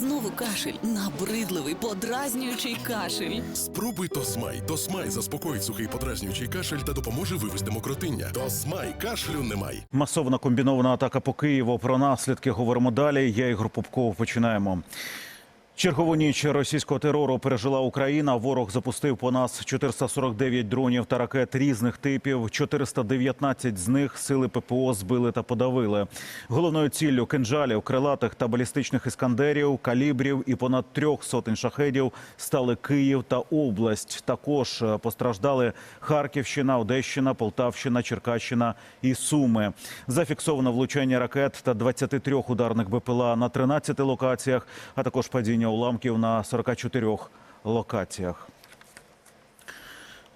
Знову кашель, набридливий, подразнюючий кашель. Спробуй Тосмай. Тосмай заспокоїть сухий подразнюючий кашель та допоможе вивести мокротиння. Тосмай кашлю немає. Масована комбінована атака по Києву. Про наслідки говоримо далі. Я Ігор Попков. Починаємо. Чергову ніч російського терору пережила Україна. Ворог запустив по нас 449 дронів та ракет різних типів. 419 з них сили ППО збили та подавили. Головною ціллю кинжалів, крилатих та балістичних іскандерів, калібрів і понад трьох сотень шахедів стали Київ та область. Також е, постраждали Харківщина, Одещина, Полтавщина, Черкащина і Суми. Зафіксовано влучання ракет та 23 ударних БПЛА на 13 локаціях, а також падіння уламків на 44 локаціях.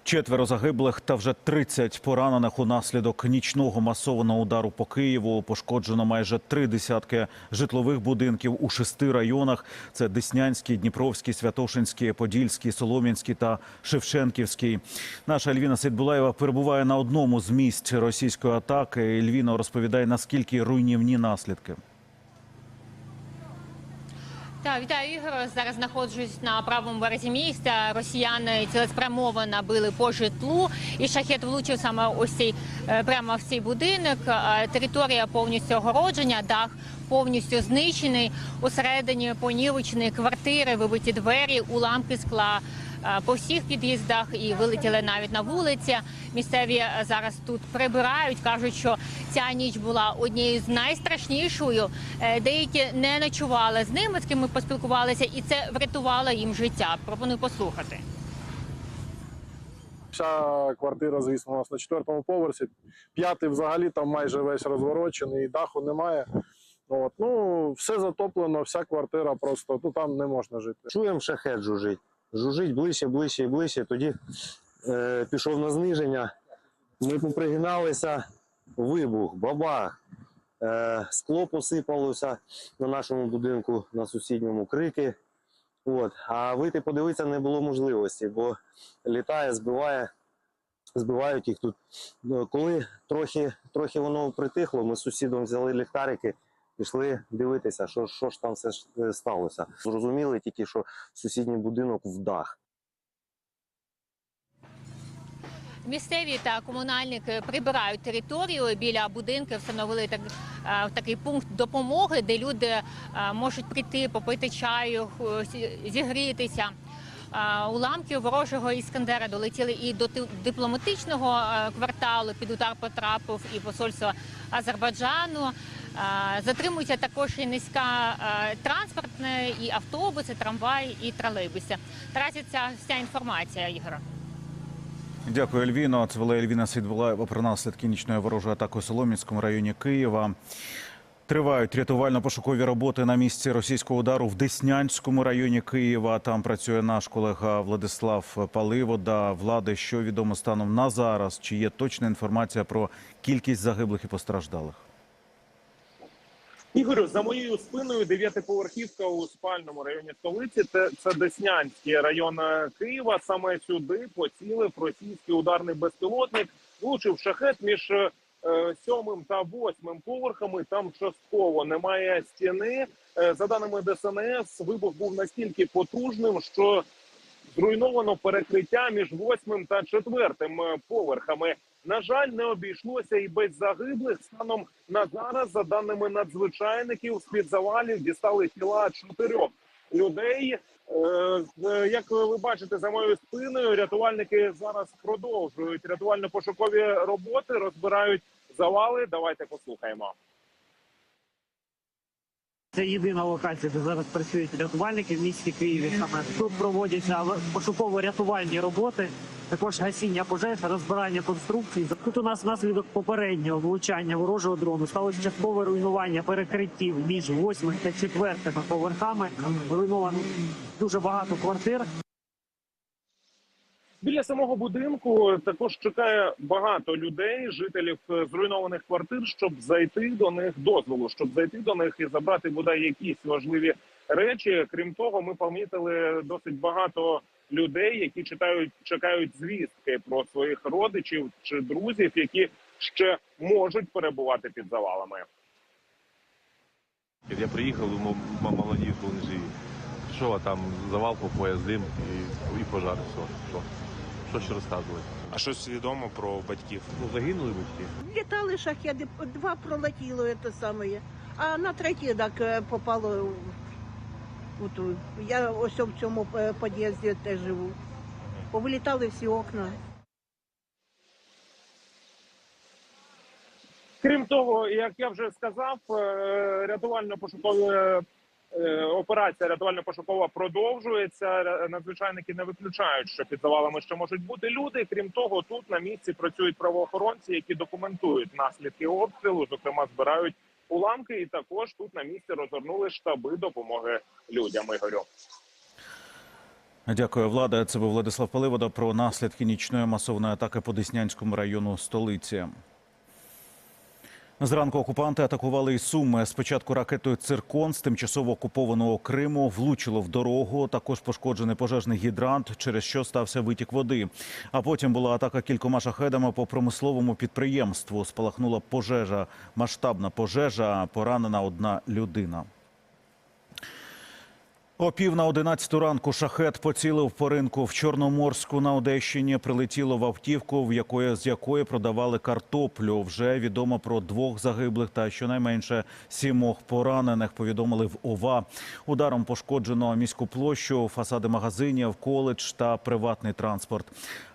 Четверо загиблих та вже 30 поранених унаслідок нічного масованого удару по Києву. Пошкоджено майже три десятки житлових будинків у шести районах. Це Деснянський, Дніпровський, Святошинський, Подільський, Солом'янський та Шевченківський. Наша Ельвіна Сейдбулаєва перебуває на одному з місць російської атаки. Ельвіна розповідає наскільки руйнівні наслідки. Так, вітаю Ігор. Зараз знаходжусь на правому березі міста. Росіяни цілеспрямовано били по житлу, і шахет влучив саме ось цей е, прямо в цей будинок. Е, Територія повністю огородження, дах повністю знищений. Усередині понівечені квартири, вибиті двері, уламки скла. Е, По всіх під'їздах і вилетіли навіть на вулиці. Місцеві е, зараз тут прибирають. кажуть, що ця ніч була однією з найстрашнішою. Е, Деякі не ночували з ними, з ким ми поспілкувалися, і це врятувало їм життя. Пропоную послухати. Вся квартира, звісно, у нас на четвертому поверсі. П'ятий взагалі там майже весь розворочений, і даху немає. От. Ну, все затоплено, вся квартира просто ну, там не можна жити. Чуємо шахет жужить. Жужить ближче, ближче і ближче. Тоді е, пішов на зниження. Ми попригиналися, вибух, бабах. Е, скло посипалося на нашому будинку, на сусідньому крики. От. А вийти подивитися не було можливості, бо літає, збиває, збивають їх тут. Ну, Коли трохи, трохи воно притихло, ми з сусідом взяли ліхтарики, пішли дивитися, що, що ж там все е, сталося. Зрозуміли тільки, що сусідній будинок в дах. Місцеві та комунальники прибирають територію біля будинків, встановили так, е, такий пункт допомоги, де люди е, можуть прийти, попити чаю, зігрітися. Уламки ворожого іскандера долетіли і до ти- дипломатичного кварталу. Під удар потрапив і посольство Азербайджану. Затримується також і низька транспортне, і автобуси, трамваї, і тролейбуси. Наразі ця вся інформація, Ігор. Дякую, Ельвіно. Це була Ельвіна Сейдбулаєва про наслідки нічної ворожої атаки у Солом'янському районі Києва. Тривають рятувально-пошукові роботи на місці російського удару в Деснянському районі Києва. Там працює наш колега Владислав Паливода. Влади, що відомо станом на зараз? Чи є точна інформація про кількість загиблих і постраждалих? Ігорю, за моєю спиною дев'ятиповерхівка у спальному районі столиці. Це, це Деснянський район Києва. Саме сюди поцілив російський ударний безпілотник. Влучив шахет між е, сьомим та восьмим поверхами. Там частково немає стіни. Е, за даними ДСНС, вибух був настільки потужним, що зруйновано перекриття між восьмим та четвертим е, поверхами. На жаль, не обійшлося і без загиблих. Станом на зараз, за даними надзвичайників, з під завалів дістали тіла чотирьох людей. Е, Як ви бачите за моєю спиною, рятувальники зараз продовжують рятувально-пошукові роботи, розбирають завали. Давайте послухаємо. Це єдина локація, де зараз працюють рятувальники в місті Києві. Саме тут проводяться пошуково-рятувальні роботи, також гасіння пожеж, розбирання конструкцій. Тут у нас внаслідок попереднього влучання ворожого дрону сталося часткове руйнування перекриттів між восьми та четвертими поверхами. Руйновано дуже багато квартир. Біля самого будинку також чекає багато людей, жителів е, зруйнованих квартир, щоб зайти до них дозволу, щоб зайти до них і забрати бодай якісь важливі речі. Крім того, ми помітили досить багато людей, які читають, чекають звістки про своїх родичів чи друзів, які ще можуть перебувати під завалами. Я приїхав, думав, молоді, вони живі. а там завал по пояс дим і, і пожар. Все, що, що ще розказувати? А щось відомо про батьків? Ну, загинули батьки. Літали шахеди, два пролетіло це саме. А на третій так е, попало у- ту. Я ось в цьому е, під'їзді теж живу. Повилітали всі окна. Крім того, як я вже сказав, е, рятувально-пошукова е, операція рятувально-пошукова продовжується. Надзвичайники не виключають, що під завалами ще можуть бути люди. Крім того, тут на місці працюють правоохоронці, які документують наслідки обстрілу. Зокрема, збирають уламки, і також тут на місці розгорнули штаби допомоги людям. Ігорю. Дякую, влада. Це був Владислав Паливода про наслідки нічної масової атаки по Деснянському району столиці. Зранку окупанти атакували і Суми. Спочатку ракетою «Циркон» з тимчасово окупованого Криму влучило в дорогу. Також пошкоджений пожежний гідрант, через що стався витік води. А потім була атака кількома шахедами по промисловому підприємству. Спалахнула пожежа, масштабна пожежа. Поранена одна людина. О пів на одинадцяту ранку шахет поцілив по ринку в Чорноморську на Одещині. Прилетіло в автівку, в якої з якої продавали картоплю. Вже відомо про двох загиблих та щонайменше сімох поранених. Повідомили в ОВА. Ударом пошкоджено міську площу, фасади магазинів, коледж та приватний транспорт.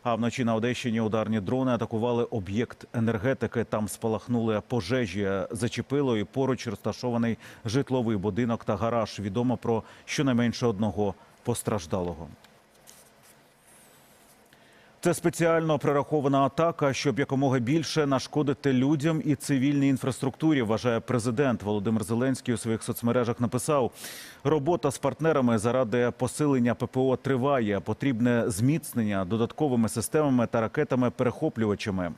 А вночі на Одещині ударні дрони атакували об'єкт енергетики. Там спалахнули пожежі, зачепило і поруч розташований житловий будинок та гараж. Відомо про щонайменше одного постраждалого. Це спеціально прорахована атака, щоб якомога більше нашкодити людям і цивільній інфраструктурі. Вважає президент Володимир Зеленський у своїх соцмережах. Написав: робота з партнерами заради посилення ППО триває. Потрібне зміцнення додатковими системами та ракетами-перехоплювачами.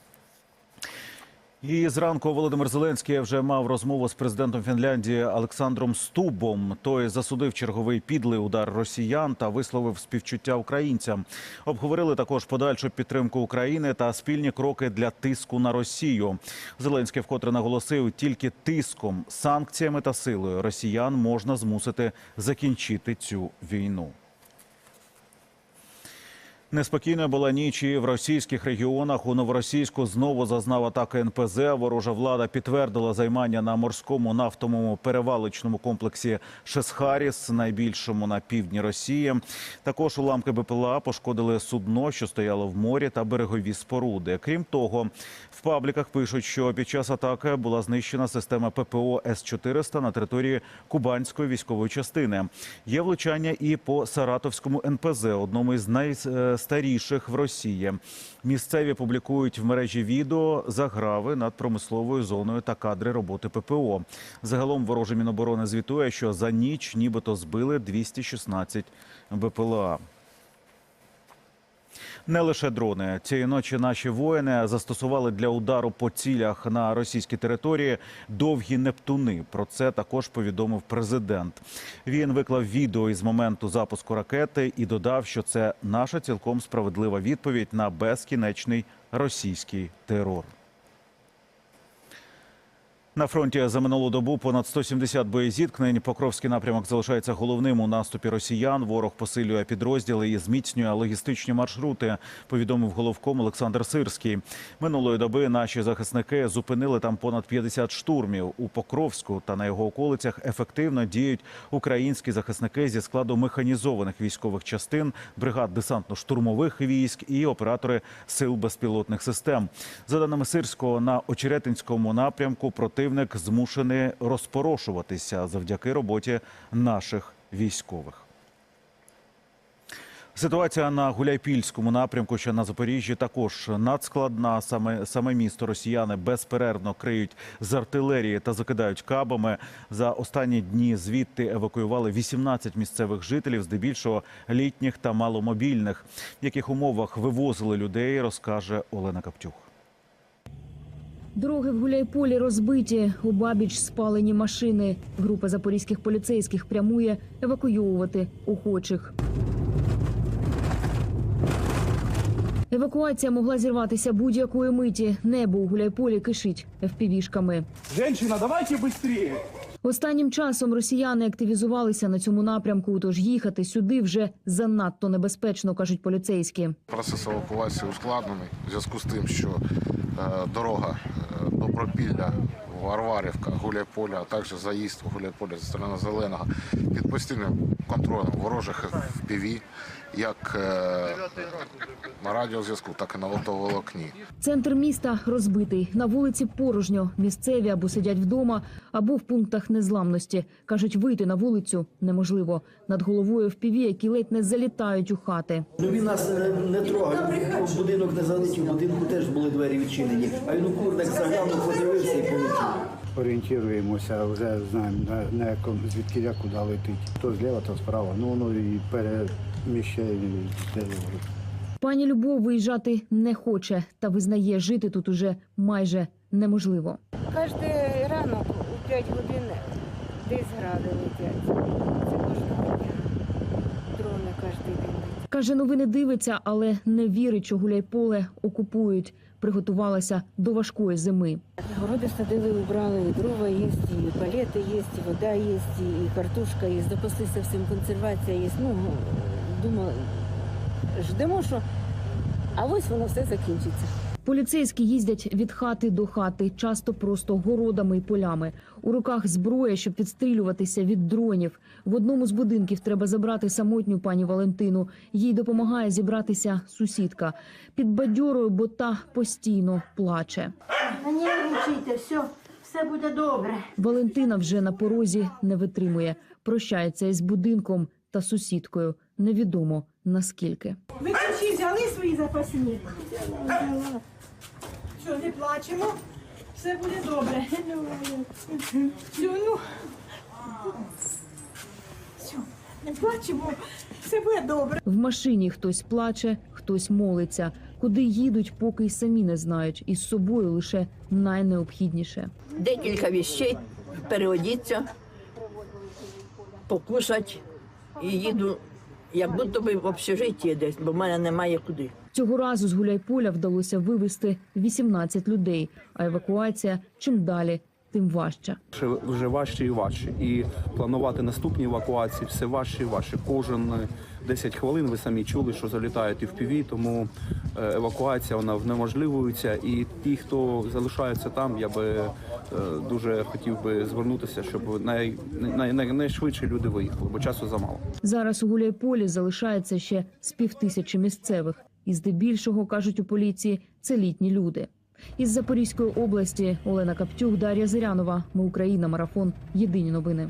І зранку Володимир Зеленський вже мав розмову з президентом Фінляндії Олександром Стубом. Той засудив черговий підлий удар росіян та висловив співчуття українцям. Обговорили також подальшу підтримку України та спільні кроки для тиску на Росію. Зеленський вкотре наголосив, тільки тиском, санкціями та силою росіян можна змусити закінчити цю війну. Неспокійною була ніч і в російських регіонах. У новоросійську знову зазнав атаки НПЗ. Ворожа влада підтвердила займання на морському нафтовому перевалочному комплексі Шесхаріс, найбільшому на півдні Росії. Також уламки БПЛА пошкодили судно, що стояло в морі, та берегові споруди. Крім того, в пабліках пишуть, що під час атаки була знищена система ППО С-400 на території Кубанської військової частини. Є влучання і по Саратовському НПЗ, одному із найстаріших в Росії. Місцеві публікують в мережі відео заграви над промисловою зоною та кадри роботи ППО. Загалом вороже Міноборони звітує, що за ніч нібито збили 216 БПЛА. Не лише дрони цієї ночі наші воїни застосували для удару по цілях на російській території довгі нептуни. Про це також повідомив президент. Він виклав відео із моменту запуску ракети і додав, що це наша цілком справедлива відповідь на безкінечний російський терор. На фронті за минулу добу понад 170 боєзіткнень. Покровський напрямок залишається головним у наступі росіян. Ворог посилює підрозділи і зміцнює логістичні маршрути. Повідомив головком Олександр Сирський. Минулої доби наші захисники зупинили там понад 50 штурмів. У Покровську та на його околицях ефективно діють українські захисники зі складу механізованих військових частин, бригад десантно-штурмових військ і оператори сил безпілотних систем. За даними Сирського, на Очеретинському напрямку противник змушений розпорошуватися завдяки роботі наших військових. Ситуація на Гуляйпільському напрямку, що на Запоріжжі, також надскладна. Саме саме місто росіяни безперервно криють з артилерії та закидають кабами. За останні дні звідти евакуювали 18 місцевих жителів, здебільшого літніх та маломобільних. В яких умовах вивозили людей, розкаже Олена Каптюх. Дороги в Гуляйполі розбиті, у бабіч спалені машини. Група запорізьких поліцейських прямує евакуювати охочих. Евакуація могла зірватися будь-якої миті. Небо у Гуляйполі кишить впівішками. Женщина, давайте быстрее! Останнім часом росіяни активізувалися на цьому напрямку, тож їхати сюди вже занадто небезпечно, кажуть поліцейські. Процес евакуації ускладнений в зв'язку з тим, що дорога е, Добропілля, Варварівка, Гуляйполя, а також заїзд у Гуляйполя зі сторони Зеленого під постійним контролем ворожих в ПІВІ, як е, на радіозв'язку, так і на оптоволокні. Центр міста розбитий. На вулиці порожньо. Місцеві або сидять вдома, або в пунктах незламності. Кажуть, вийти на вулицю неможливо. Над головою впіві, які ледь не залітають у хати. Ну він нас не, не трогав. Будинок не залетів, в будинку теж були двері відчинені. А він у курник заглянув, подивився і полетів. Орієнтуємося, вже знаємо на, якому звідки куди летить. То зліва, то справа. Ну воно і переміщає Пані Любов виїжджати не хоче та визнає, жити тут уже майже неможливо. Кожен ранок у 5 годин десь гради летять. Це кожного дня. Дрони кожен день. Каже, новини дивиться, але не вірить, що гуляйполе окупують. Приготувалася до важкої зими. Городи садили, убрали, і дрова є, і палети є, і вода є, і картошка є, запаслися всім, консервація є. Ну, думали, ждемо, що а ось воно все закінчиться. Поліцейські їздять від хати до хати, часто просто городами і полями. У руках зброя, щоб відстрілюватися від дронів. В одному з будинків треба забрати самотню пані Валентину. Їй допомагає зібратися сусідка. Під бадьорою, бо та постійно плаче. Не нервничайте, все, все буде добре. Валентина вже на порозі не витримує. Прощається із будинком та сусідкою. Невідомо наскільки. Ви ключі взяли свої запасні? Що, не плачемо? Все буде добре. Все, ну. Все, не плачемо, все буде добре. В машині хтось плаче, хтось молиться. Куди їдуть, поки й самі не знають. Із собою лише найнеобхідніше. декілька вещей, переодіться, покушать і їду, як будто би в общежитті десь, бо в мене немає куди. Цього разу з Гуляйполя вдалося вивезти 18 людей, а евакуація чим далі, тим важча. Ще вже важче і важче. І планувати наступні евакуації все важче і важче. Кожен е, 10 хвилин ви самі чули, що залітають і в піві, тому е, евакуація вона внеможливується. І ті, хто залишаються там, я би е, дуже хотів би звернутися, щоб най, най, най, найшвидше люди виїхали, бо часу замало. Зараз у Гуляйполі залишається ще з півтисячі місцевих. І здебільшого, кажуть у поліції, це літні люди. Із Запорізької області Олена Каптюк, Дар'я Зирянова. Ми Україна. Марафон. Єдині новини.